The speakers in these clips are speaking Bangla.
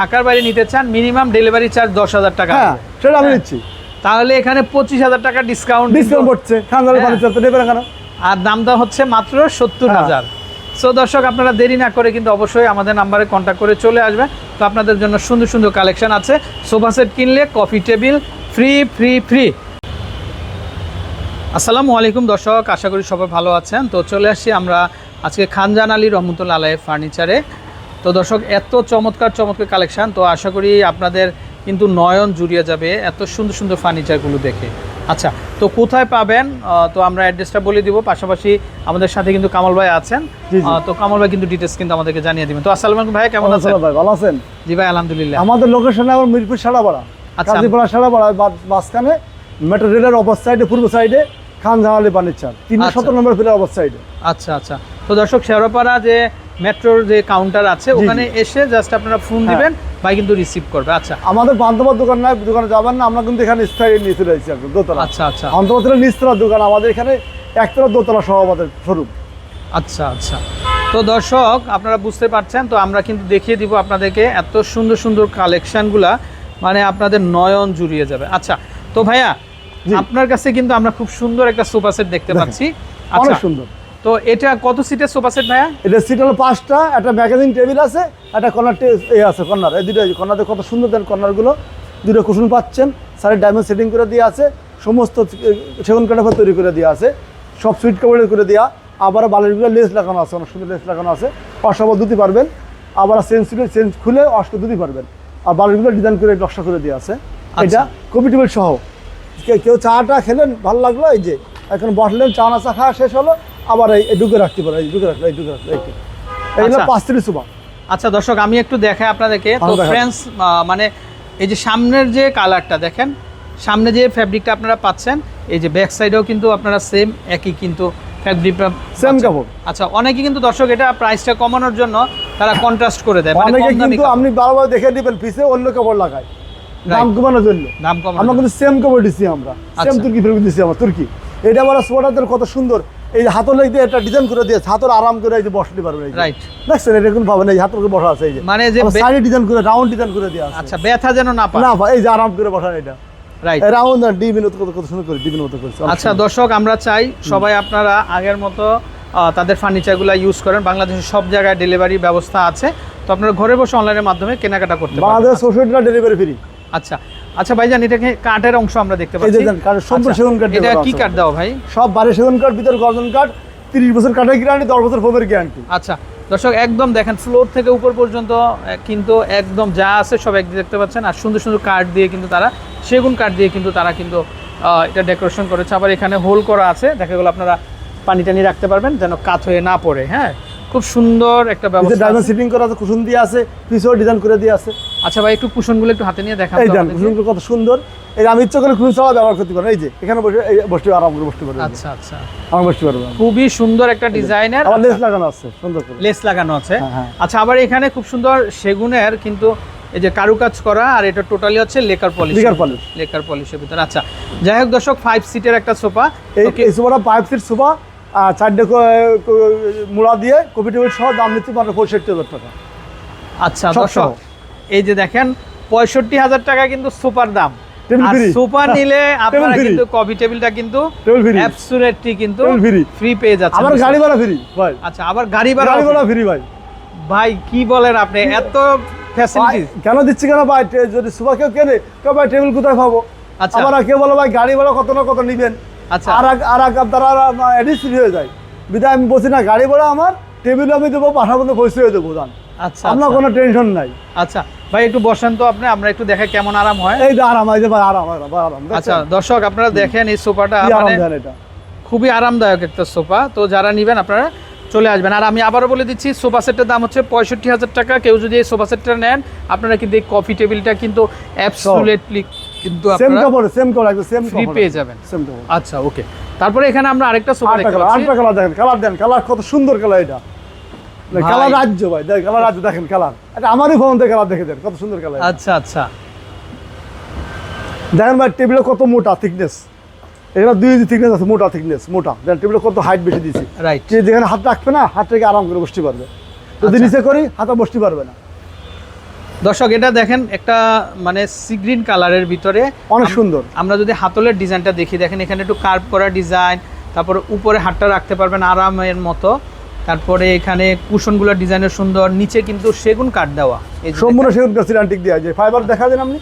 ঢাকার বাইরে নিতে চান মিনিমাম ডেলিভারি চার্জ দশ হাজার টাকা হ্যাঁ সেটা আমি হ্যাঁ। নিচ্ছি। তাহলে এখানে পঁচিশ হাজার টাকা ডিসকাউন্ট ডিসকাউন্ট করছে হ্যাঁ। আর দামটা হচ্ছে মাত্র সত্তর হ্যাঁ। হাজার সো দর্শক আপনারা দেরি না করে কিন্তু অবশ্যই আমাদের নাম্বারে কন্ট্যাক্ট করে চলে আসবেন। তো আপনাদের জন্য সুন্দর সুন্দর কালেকশন আছে। সোফা সেট কিনলে coffee table free free free আসসালামু আলাইকুম দর্শক আশা করি সবাই ভালো আছেন। তো চলে আসছি আমরা আজকে খানজান আলী রহমতুল্লা আলাইয়ের ফার্নিচারে তো দর্শক এত চমৎকার চমৎকার কালেকশন তো আশা করি আপনাদের কিন্তু নয়ন জুড়িয়ে যাবে এত সুন্দর সুন্দর ফার্নিচারগুলো দেখে। আচ্ছা তো কোথায় পাবেন? তো আমরা অ্যাড্রেসটা বলে দিব। পাশাপাশি আমাদের সাথে কিন্তু কামাল ভাই আছেন। তো কামাল ভাই কিন্তু ডিটেলস কিন্তু আমাদেরকে জানিয়ে দিবেন। তো আসসালামু আলাইকুম ভাই কেমন আছেন? ভাই ভালো আছেন? জি ভাই আলহামদুলিল্লাহ। আমাদের লোকেশন আমার মিরপুর সাড়াপাড়া আচ্ছা। কাজীপাড়া সাড়াপাড়া বা- মাঝখানে। মেট্রো রেলের অপর সাইডে পূর্ব সাইডে খান জাহালি ফার্নিচার তিনশো আচ্ছা। সতেরো নম্বর ফিলের অপর সাইডে আচ্ছা আচ্ছা। তো দর্শক শেরোপাড়া যে মেট্রোর যে কাউন্টার আছে ওখানে এসে জাস্ট আপনারা ফোন হ্যাঁ। দিবেন ভাই কিন্তু রিসিভ করবে। আচ্ছা। আমাদের বান্ধবার দোকান নাই দোকানে যাবেন না আমরা কিন্তু এখানে স্থায়ী নিয়ে চলে এসেছি একদম দোতলা। আচ্ছা আচ্ছা। অন্তর্বর্তী নিচতলার দোকান আমাদের এখানে একতলা দোতলা সহ আমাদের শোরুম আচ্ছা আচ্ছা। তো দর্শক আপনারা বুঝতে পারছেন তো আমরা কিন্তু দেখিয়ে দিব আপনাদেরকে এত সুন্দর সুন্দর কালেকশনগুলা মানে আপনাদের নয়ন জুড়িয়ে যাবে। আচ্ছা তো ভাইয়া। আপনার কাছে কিন্তু আমরা খুব সুন্দর একটা সোফা সেট দেখতে পাচ্ছি। আচ্ছা। সুন্দর। তো এটা কত সিটের সোফা সেট ভাইয়া? এটা সিট হলো পাঁচটা একটা ম্যাগাজিন টেবিল আছে একটা কর্নার এ আছে কর্নার এই দুটো কর্নারে কত সুন্দর দেন কর্নারগুলো দুটো কুশন পাচ্ছেন সাইড ডায়মন্ড সেটিং করে দিয়ে আছে সমস্ত সেগুন কাঠা তৈরি করে দেওয়া আছে সব সুইট কাভার করে দেওয়া আবার বালিশগুলো লেস লাগানো আছে অনেক সুন্দর লেস লাগানো আছে। অসবল দিতে পারবেন আবার সেন্স সেন্স খুলে অষ্ট দিতে পারবেন। আর বালিশগুলো ডিজাইন করে নকশা করে দেওয়া আছে। আচ্ছা। এটা কপি টেবিল সহ কেউ চাটা খেলেন ভালো লাগল এই যে এখন বসলেন চা নাচা খাওয়া শেষ হলো আবার এই এই ঢুকে রাখতে পারে এই ঢুকে রাখল এই ঢুকে রাখল এইটা এইগুলো আচ্ছা। পাঁচ তিরিশ সুবা আচ্ছা দর্শক আমি একটু দেখাই আপনাদেরকে। তো। ফ্রেন্ডস মানে এই যে সামনের যে কালারটা দেখেন সামনে যে ফ্যাব্রিকটা আপনারা পাচ্ছেন এই যে ব্যাক সাইডেও কিন্তু আপনারা সেম একই কিন্তু ফ্যাব্রিকটা সেম কাপড়। আচ্ছা অনেকে কিন্তু দর্শক এটা প্রাইসটা কমানোর জন্য তারা কন্ট্রাস্ট করে দেয়। মানে কিন্তু আপনি বারবার দেখে নেবেন পিছে অন্য কাপড় লাগায়। দাম কমানোর জন্য। দাম আমরা কমানো কিন্তু সেম কাপড় দিছি আমরা। সেম। তুর্কি ফিল্ম দিছি আমরা তুর্কি এটা আমার সোয়াটারদের কত সুন্দর। এই হাতল দিয়ে একটা ডিজাইন করে দিয়েছে হাতল আরাম করে এই যে বসতে পারবে। রাইট দেখছেন এটা কোনো পাবেন এই যে হাতল করে বসা আছে এই যে। মানে যে সাইডে ডিজাইন করে রাউন্ড ডিজাইন করে দেওয়া আছে। আচ্ছা ব্যথা যেন না পায়। না ভাই এই যে আরাম করে বসান এটা। রাইট রাউন্ড আর ডিবিন কত কত সুন্দর করে ডিবিন মতো করেছে আচ্ছা দর্শক আমরা চাই সবাই আপনারা আগের মতো তাদের ফার্নিচারগুলো ইউজ করেন। বাংলাদেশের সব জায়গায় ডেলিভারি ব্যবস্থা আছে। তো আপনারা ঘরে বসে অনলাইনের মাধ্যমে কেনাকাটা করতে পারবেন। বাংলাদেশ চৌষট্টিটা ডেলিভারি ফ্রি আচ্ছা আচ্ছা ভাইজান এটাকে কাঠের অংশ আমরা দেখতে এই পাচ্ছি। দেখেন কাঠের সম্পূর্ণ আচ্ছা, সেগুন কাঠ এটা কি কাঠ দাও ভাই? সব বাড়ি সেগুন কাঠ ভিতর গর্জন কাঠ তিরিশ বছর কাঠের গ্যারান্টি দশ বছর ফোমের গ্যারান্টি আচ্ছা দর্শক একদম দেখেন ফ্লোর থেকে উপর পর্যন্ত কিন্তু একদম যা আছে সব এক দেখতে পাচ্ছেন। আর সুন্দর সুন্দর কাঠ দিয়ে কিন্তু তারা সেগুন কাঠ দিয়ে কিন্তু তারা কিন্তু এটা ডেকোরেশন করেছে। আবার এখানে হোল করা আছে দেখা গেলো আপনারা পানি টানি রাখতে পারবেন যেন কাত হয়ে না পড়ে হ্যাঁ? খুব সুন্দর একটা ব্যবস্থা ডায়মন্ড সিটিং করা আছে কুসুম দিয়ে আছে পিছও ডিজাইন করে দিয়ে আছে। আচ্ছা ভাই একটু কুশনগুলো একটু হাতে নিয়ে দেখান এই দেন আমাদেরকে। কত সুন্দর। এই আমি ইচ্ছা করে কুসুম ছাড়া ব্যবহার করতে পারেন। এই যে এখানে বসে এই বসতে আরাম করে বসতে পারবেন। আচ্ছা আচ্ছা। আমি বসতে পারব খুবই সুন্দর একটা ডিজাইনের আবার লেস লাগানো আছে সুন্দর করে। লেস লাগানো আছে। হ্যাঁ, হ্যাঁ। আচ্ছা আবার এখানে খুব সুন্দর সেগুনের কিন্তু এই যে কারুকাজ করা আর এটা টোটালি হচ্ছে lacquer polish Laker polish। Lacquer পলিশের ভিতরে। আচ্ছা যাই হোক দর্শক ফাইভ সিটের একটা সোফা। এই সোফাটা পাইপ সিট সোফা আর চারটে মুড়া দিয়ে কপি টেবিল সহ দাম নিচ্ছে মাত্র পঁয়ষট্টি হাজার টাকা। আচ্ছা দর্শক সহ। এই যে দেখেন পঁয়ষট্টি হাজার টাকা কিন্তু সোফার দাম। সোফা নিলে আপনারা কিন্তু কফি টেবিলটা কিন্তু কিন্তু ফ্রি পেয়ে যাচ্ছে আমার গাড়ি ভাড়া ফ্রি ভাই। আচ্ছা আবার গাড়ি ভাড়া গাড়ি ভাড়া ফ্রি ভাই। ভাই কি বলেন আপনি? এত ফ্যাসিলিটিস কেন দিচ্ছি কেন ভাই? যদি সোফা কেউ কেনে কেউ ভাই টেবিল কোথায় পাবো? আচ্ছা। আবার কেউ বলো ভাই গাড়ি ভাড়া কত না কত নিবেন? আচ্ছা। আর এক- আর এক তারা এডিসি হয়ে যায়। বিধায় আমি বলছি না গাড়ি ভাড়া আমার টেবিল আমি দেবো মধ্যে পয়সা দেবো জান। আচ্ছা আপনার আচ্ছা। কোনো টেনশন নাই। আচ্ছা ভাই একটু বসেন তো আপনি আমরা একটু দেখে কেমন আরাম হয়। এই যে আরাম এই যে ভাই আরাম আরাম আরাম আচ্ছা দর্শক আপনারা দেখেন এই সোফাটা মানে এটা। খুবই আরামদায়ক একটা সোফা। তো যারা নেবেন আপনারা চলে আসবেন। আর আমি আবারও বলে দিচ্ছি সোফা সেটের দাম হচ্ছে পঁয়ষট্টি হাজার টাকা। কেউ যদি এই সোফা সেটটা নেন আপনারা কিন্তু এই কফি টেবিলটা কিন্তু অ্যাবসুলেটলি কিন্তু সেম আপনারা সেম কাপড় সেম ফ্রি পেয়ে যাবেন। আচ্ছা ওকে তারপরে এখানে আমরা আরেকটা সোফা দেখতে কালার পাচ্ছি। কালার দেখেন কালার দেন কালার কত সুন্দর কালার এটা। কালার রাজ্য ভাই কালার রাজ্য দেখেন কালার। এটা আমারই ফোন থেকে কালার দেখে দেন কত সুন্দর কালার। আচ্ছা আচ্ছা। দেখেন ভাই টেবিলে কত মোটা থিকনেস এখানে দুই থিকনেস আছে মোটা থিকনেস মোটা। দেখেন টেবিলে কত হাইট বেশি দিয়েছি। রাইট যেখানে হাত রাখবে না হাত থেকে আরাম করে বসতে পারবে। যদি আচ্ছা। নিচে করি হাতে বসতে পারবে না। দর্শক এটা দেখেন একটা মানে সি গ্রিন কালারের ভিতরে। অনেক সুন্দর। আমরা যদি হাতলের ডিজাইনটা দেখি দেখেন এখানে একটু কার্ভ করা ডিজাইন তারপরে উপরে হাতটা রাখতে পারবেন আরামের মতো। তারপরে এখানে কুশনগুলোর ডিজাইনের সুন্দর নিচে কিন্তু সেগুন কাঠ দেওয়া। এই সম্পূর্ণ সেগুন গাছের আন্টিক দেওয়া যায় ফাইবার দেখা দেন আপনি?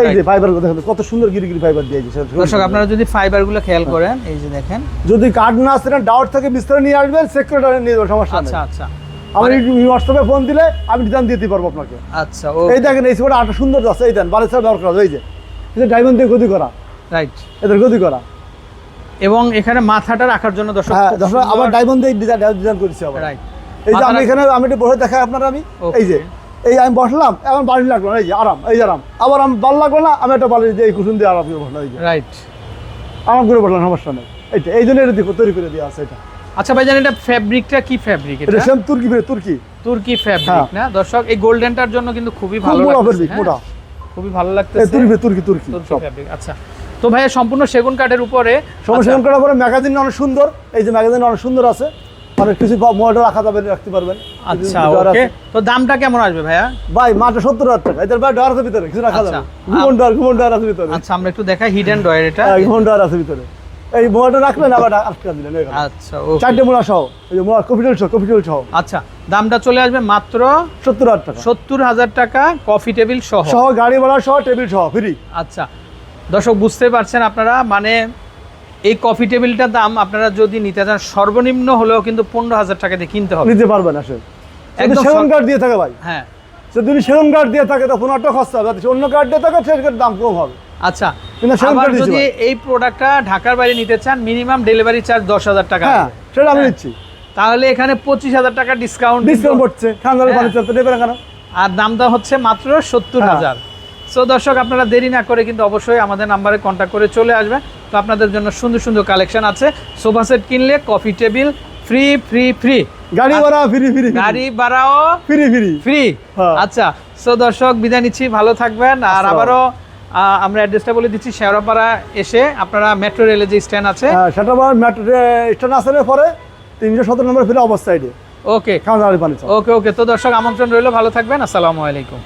এই যে. ফাইবার দেখেন কত সুন্দর গিরিগিরি ফাইবার দিয়ে দিয়েছে দর্শক আপনারা যদি ফাইবারগুলো খেয়াল করেন এই যে দেখেন। যদি কার্ড না আসতে ডাউট থাকে বিস্তারে নিয়ে আসবেন করে নিয়ে যাবেন সমস্যা আচ্ছা আচ্ছা। আমি হোয়াটসঅ্যাপে ফোন দিলে আমি ডিজাইন দিতে পারব আপনাকে। আচ্ছা ও এই দেখেন এই সেটা আটা সুন্দর আছে এই দেন ছাড়া ব্যবহার করা এই যে। যে ডায়মন্ড দিয়ে গদি করা। রাইট এদের গদি করা। এবং এখানে মাথাটা রাখার জন্য দর্শক হ্যাঁ দশ আবার ডায়মন্ড দিয়ে ডিজাইন ডিজাইন করেছি আবার। রাইট এই যে আমি এখানে আমি একটু বসে দেখাই আপনার আমি। এই যে এই আমি বসলাম এখন বাড়ি লাগল এই যে আরাম এই আরাম। আবার আমি ভালো লাগল না আমি একটা বাড়ি দিয়ে এই কুসুম দিয়ে আরাম করে বসলাম এই যে। রাইট আরাম করে বসলাম সমস্যা নেই। এইটা এই জন্য এটা দেখো তৈরি করে দেওয়া আছে এটা। আচ্ছা ভাইজান এটা ফ্যাব্রিকটা কি ফ্যাব্রিক এটা সেম তুর্কি তুর্কি। তুর্কি ফ্যাব্রিক। না? দর্শক এই গোল্ডেনটার জন্য কিন্তু খুবই ভালো মোটা লাগতেছে হ্যাঁ? খুবই ভালো তুর্কি তুর্কি তুর্কি তুর্কি ফ্যাব্রিক আচ্ছা। তো ভাইয়া সম্পূর্ণ সেগুন কাঠের উপরে সমস্যা করার পরে ম্যাগাজিন অনেক সুন্দর। এই যে ম্যাগাজিন অনেক সুন্দর আছে। অনেক কিছু মডেল রাখা যাবে রাখতে পারবেন। আচ্ছা ওকে। তো দামটা কেমন আসবে ভাইয়া? ভাই মাত্র সত্তর হাজার টাকা। এদের ভাই ডয়ার আছে ভিতরে কিছু রাখা আচ্ছা। যাবে ঘুমন ডয়ার ঘুমন ডয়ার আছে ভিতরে। আচ্ছা আমরা একটু দেখাই হিডেন ডয়ার এটা। হ্যাঁ, ঘুমন ডয়ার আছে ভিতরে। এই মোবাইলটা রাখলেন আবার আটকা দিলেন এখানে। আচ্ছা চারটে মোড়া সহ। এই যে মোড়া কপিটেল সহ সহ। আচ্ছা দামটা চলে আসবে মাত্র সত্তর হাজার টাকা। সত্তর হাজার টাকা কফি টেবিল সহ। সহ গাড়ি ভাড়া সহ টেবিল সহ ফ্রি আচ্ছা দর্শক বুঝতে পারছেন আপনারা মানে এই কফি টেবিলটার দাম আপনারা যদি নিতে চান সর্বনিম্ন হলেও কিন্তু পনেরো হাজার টাকা দিয়ে কিনতে হবে। নিতে পারবেন আসে যদি একদম দিয়ে থাকে ভাই। হ্যাঁ। যদি দিয়ে থাকে তো পনেরোটা খরচা হবে অন্য কার্ড দিয়ে থাকে সেটার দাম কম হবে। আচ্ছা আবার যদি এই প্রোডাক্টটা ঢাকার বাইরে নিতে চান মিনিমাম ডেলিভারি চার্জ দশ হাজার টাকা হ্যাঁ সেটা আমি হ্যাঁ। দিচ্ছি। তাহলে এখানে পঁচিশ হাজার টাকা ডিসকাউন্ট ডিসকাউন্ট খানদারি হ্যাঁ। ফার্নিচার তো আর দামটা হচ্ছে মাত্র সত্তর হ্যাঁ। হাজার। সো দর্শক আপনারা দেরি না করে কিন্তু অবশ্যই আমাদের নাম্বারে কন্ট্যাক্ট করে চলে আসবেন। তো আপনাদের জন্য সুন্দর সুন্দর কালেকশন আছে। সোফা সেট কিনলে coffee table free free free গাড়ি ভাড়া ফ্রি ফ্রি গাড়ি ভাড়াও ফ্রি ফ্রি ফ্রি। আচ্ছা সো দর্শক বিদায় নিচ্ছি। ভালো থাকবেন। আর। আবারও আমরা অ্যাড্রেসটা বলে দিচ্ছি। শেওড়াপাড়া এসে আপনারা মেট্রো রেলে যে স্ট্যান্ড আছে। হ্যাঁ সেটা আবার মেট্রো স্টেশন আসার পরে। তিনশো সতেরো নম্বর ফিরে অবস্থায় ওকে ওকে ওকে তো দর্শক আমন্ত্রণ রইল। ভালো থাকবেন। আসসালামু আলাইকুম।